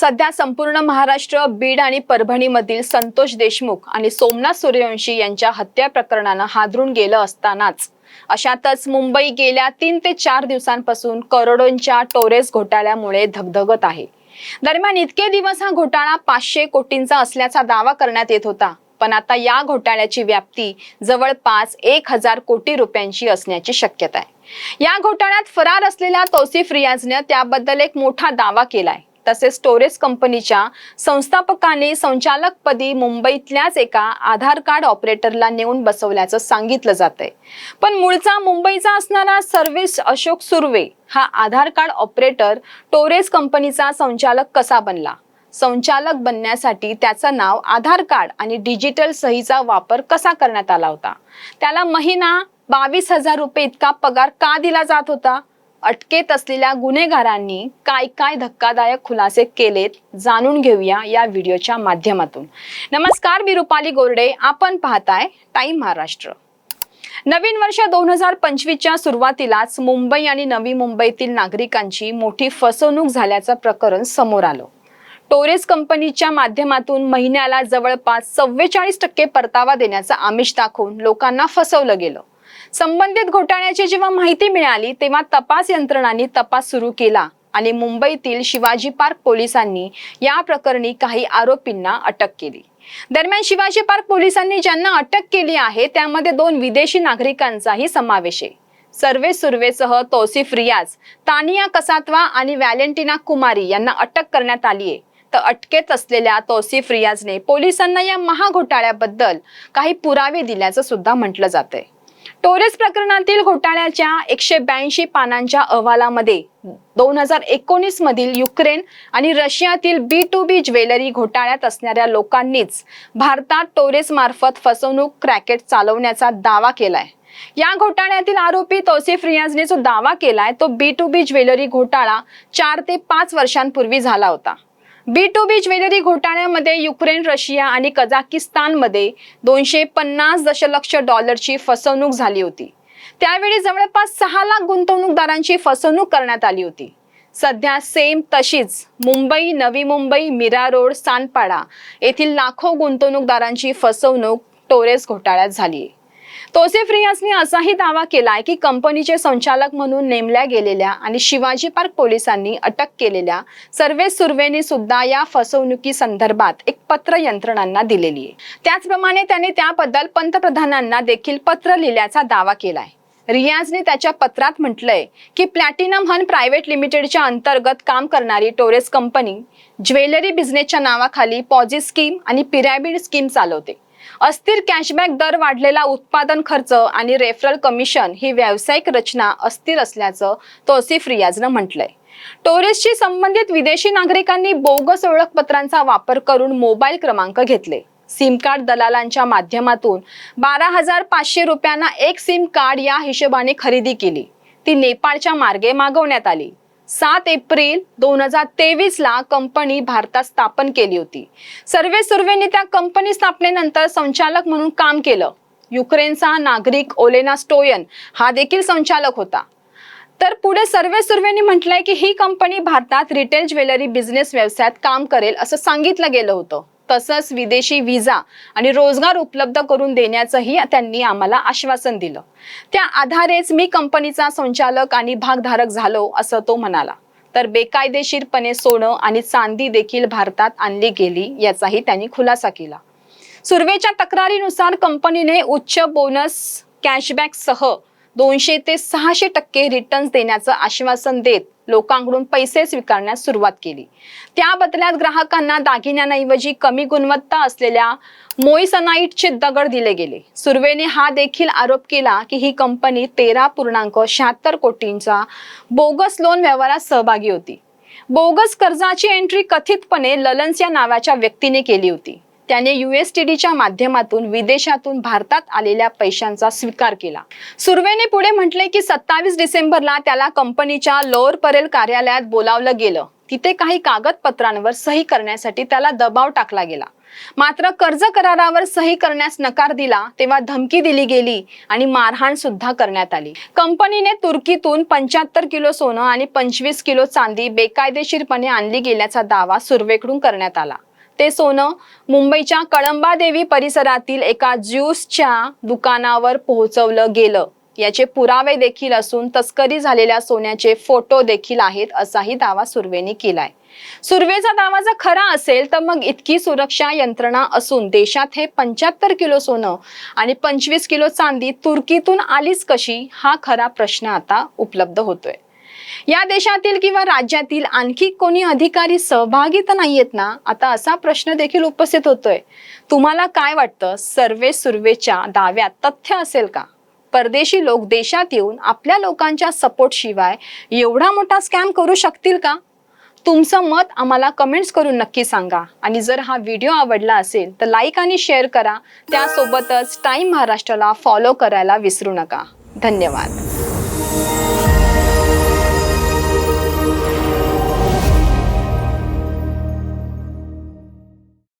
सध्या संपूर्ण महाराष्ट्र बीड आणि परभणीमधील संतोष देशमुख आणि सोमनाथ सूर्यवंशी यांच्या हत्या प्रकरणानं हादरून गेलं असतानाच. अशातच मुंबई गेल्या तीन ते चार दिवसांपासून करोडोंच्या टोरेस घोटाळ्यामुळे धगधगत आहे. दरम्यान इतके दिवस हा घोटाळा पाचशे कोटींचा असल्याचा दावा करण्यात येत होता. पण आता या घोटाळ्याची व्याप्ती जवळपास एक हजार कोटी रुपयांची असण्याची शक्यता आहे. या घोटाळ्यात फरार असलेल्या तौसिफ रियाजने त्याबद्दल एक मोठा दावा केलाय. तसेच स्टोरेज कंपनीच्या संस्थापकाने संचालकपदी मुंबईतल्याच एका आधार कार्ड ऑपरेटरला नेऊन बसवल्याचं सांगितलं जातंय. पण मूळचा मुंबईचा असणारा सर्व्हिस अशोक सुर्वे हा आधार कार्ड ऑपरेटर टोरेज कंपनीचा संचालक कसा बनला? संचालक बनण्यासाठी त्याचं नाव आधार कार्ड आणि डिजिटल सहीचा वापर कसा करण्यात आला होता? त्याला महिना बावीस हजार रुपये इतका पगार का दिला जात होता? अटकेत असलेल्या गुन्हेगारांनी काय काय धक्कादायक खुलासे केलेत जाणून घेऊया या व्हिडिओच्या माध्यमातून. नमस्कार मी रुपाली गोरडे. आपण पाहताय टाइम महाराष्ट्र. नवीन वर्ष दोन हजार पंचवीसच्या सुरुवातीलाच मुंबई आणि नवी मुंबईतील नागरिकांची मोठी फसवणूक झाल्याचं प्रकरण समोर आलं. टोरेस कंपनीच्या माध्यमातून महिन्याला जवळपास चव्वेचाळीस टक्के परतावा देण्याचं आमिष दाखवून लोकांना फसवलं गेलं. संबंधित घोटाळ्याची जेव्हा माहिती मिळाली तेव्हा तपास यंत्रणांनी तपास सुरू केला आणि मुंबईतील शिवाजी पार्क पोलिसांनी या प्रकरणी काही आरोपींना अटक केली. दरम्यान शिवाजी पार्क पोलिसांनी ज्यांना अटक केली आहे त्यामध्ये दोन विदेशी नागरिकांचाही समावेश आहे. सर्वे सुर्वेसह तौसिफ रियाज तानिया कसातवा आणि व्हॅलेंटिना कुमारी यांना अटक करण्यात आली आहे. तर अटकेत असलेल्या तौसिफ रियाजने पोलिसांना या महाघोटाळ्याबद्दल काही पुरावे दिल्याचं सुद्धा म्हटलं जातंय. टोरेस प्रकरणातील घोटाळ्याच्या एकशे ब्याऐंशी पानांच्या अहवालामध्ये दोन हजार एकोणीस मधील युक्रेन आणि रशियातील बी टू बी ज्वेलरी घोटाळ्यात असणाऱ्या लोकांनीच भारतात टोरेस मार्फत फसवणूक क्रॅकेट चालवण्याचा दावा केलाय. या घोटाळ्यातील आरोपी तौसिफ रियाजने जो दावा केलाय तो बी टू बी ज्वेलरी घोटाळा चार ते पाच वर्षांपूर्वी झाला होता. बी टू बी ज्वेलरी घोटाळ्यामध्ये युक्रेन रशिया आणि कझाकिस्तानमध्ये दोनशे पन्नास दशलक्ष डॉलरची फसवणूक झाली होती. त्यावेळी जवळपास सहा लाख गुंतवणूकदारांची फसवणूक करण्यात आली होती. सध्या सेम तशीच मुंबई नवी मुंबई मीरा रोड सानपाडा येथील लाखो गुंतवणूकदारांची फसवणूक टोरेस घोटाळ्यात झाली आहे. तोसेफ रियाजने असाही दावा केलाय की कंपनीचे संचालक म्हणून नेमल्या गेलेल्या आणि शिवाजी पार्क पोलिसांनी अटक केलेल्या सर्वे सुर्वेने सुद्धा या फसवणुकी संदर्भात एक पत्र यंत्रणांना दिलेली आहे. त्याचप्रमाणे त्याने त्याबद्दल पंतप्रधानांना देखील पत्र लिहिल्याचा दावा केलाय. रियाजने त्याच्या पत्रात म्हटलंय की प्लॅटिनम हन प्रायव्हेट लिमिटेडच्या अंतर्गत काम करणारी टोरेस कंपनी ज्वेलरी बिझनेसच्या नावाखाली पॉझी स्कीम आणि पिरॅमिड स्कीम चालवते. अस्थिर कॅशबॅक दर वाढलेला उत्पादन खर्च आणि रेफरल कमिशन ही व्यावसायिक रचना अस्थिर असल्याचं तोसिफ रियाजनं म्हटलंय. टोरिस्टशी संबंधित विदेशी नागरिकांनी बोगस ओळखपत्रांचा वापर करून मोबाईल क्रमांक घेतले. सिम कार्ड दलालांच्या माध्यमातून बारा हजार पाचशे रुपयांना एक सिम कार्ड या हिशोबाने खरेदी केली. ती नेपाळच्या मार्गे मागवण्यात आली. सात एप्रिल दोन हजार तेवीस ला कंपनी भारतात स्थापन केली होती. सर्वे सुर्वेने त्या कंपनी स्थापनेनंतर संचालक म्हणून काम केलं. युक्रेनचा नागरिक ओलेना स्टोयन हा देखील संचालक होता. तर पुढे सर्वे सुर्वेनी म्हटलंय की ही कंपनी भारतात रिटेल ज्वेलरी बिझनेस व्यवसायात काम करेल असं सांगितलं गेलं होतं. तसंच विदेशी व्हिसा आणि रोजगार उपलब्ध करून देण्याचंही त्यांनी आम्हाला आश्वासन दिलं. त्या आधारेच मी कंपनीचा संचालक आणि भागधारक झालो असं तो म्हणाला. तर बेकायदेशीरपणे सोनं आणि चांदी देखील भारतात आणली गेली याचाही त्यांनी खुलासा केला. सुर्वेच्या तक्रारीनुसार कंपनीने उच्च बोनस कॅशबॅक सह दोनशे ते सहाशे टक्के रिटर्न्स देण्याचं आश्वासन देत लोकांकडून पैसे स्वीकारण्यास सुरुवात केली. त्या बदल्यात ग्राहकांना दागिन्यांऐवजी कमी गुणवत्ता असलेल्या मोईसनाईटचे दगड दिले गेले. सुर्वेने हा देखील आरोप केला की ही कंपनी तेरा पूर्णांक शहात्तर कोटींचा बोगस लोन व्यवहारात सहभागी होती. बोगस कर्जाची एंट्री कथितपणे ललन्स या नावाच्या व्यक्तीने केली होती. त्याने युएसटीडीच्या माध्यमातून विदेशातून भारतात आलेल्या पैशांचा स्वीकार केला. सुर्वेने पुढे म्हटले की सत्तावीस डिसेंबरला त्याला कंपनीच्या लोअर परेल कार्यालयात बोलावलं गेलं. तिथे काही कागदपत्रांवर सही करण्यासाठी त्याला दबाव टाकला गेला. मात्र कर्ज करारावर सही करण्यास नकार दिला तेव्हा धमकी दिली गेली आणि मारहाण सुद्धा करण्यात आली. कंपनीने तुर्कीतून पंच्याहत्तर किलो सोनं आणि पंचवीस किलो चांदी बेकायदेशीरपणे आणली गेल्याचा दावा सुर्वेकडून करण्यात आला. ते सोनं मुंबईच्या कळंबादेवी परिसरातील एका ज्यूसच्या दुकानावर पोहोचवलं गेलं. याचे पुरावे देखील असून तस्करी झालेल्या सोन्याचे फोटो देखील आहेत असाही दावा सुर्वेने केलाय. सुर्वेचा दावा जर खरा असेल तर मग इतकी सुरक्षा यंत्रणा असून देशात हे पंच्याहत्तर किलो सोनं आणि पंचवीस किलो चांदी तुर्कीतून आलीच कशी हा खरा प्रश्न आता उपलब्ध होतोय. या देशातील किंवा राज्यातील आणखी कोणी अधिकारी सहभागी तर नाहीयेत ना? आता असा प्रश्न देखील उपस्थित होतोय. तुम्हाला काय वाटतं? सर्वे सुर्वेच्या दाव्यात तथ्य असेल का? परदेशी लोक देशात येऊन आपल्या लोकांच्या सपोर्ट शिवाय एवढा मोठा स्कॅम करू शकतील का? तुमचं मत आम्हाला कमेंट्स करून नक्की सांगा. आणि जर हा व्हिडिओ आवडला असेल तर लाईक आणि शेअर करा. त्यासोबतच टाइम महाराष्ट्राला फॉलो करायला विसरू नका. धन्यवाद.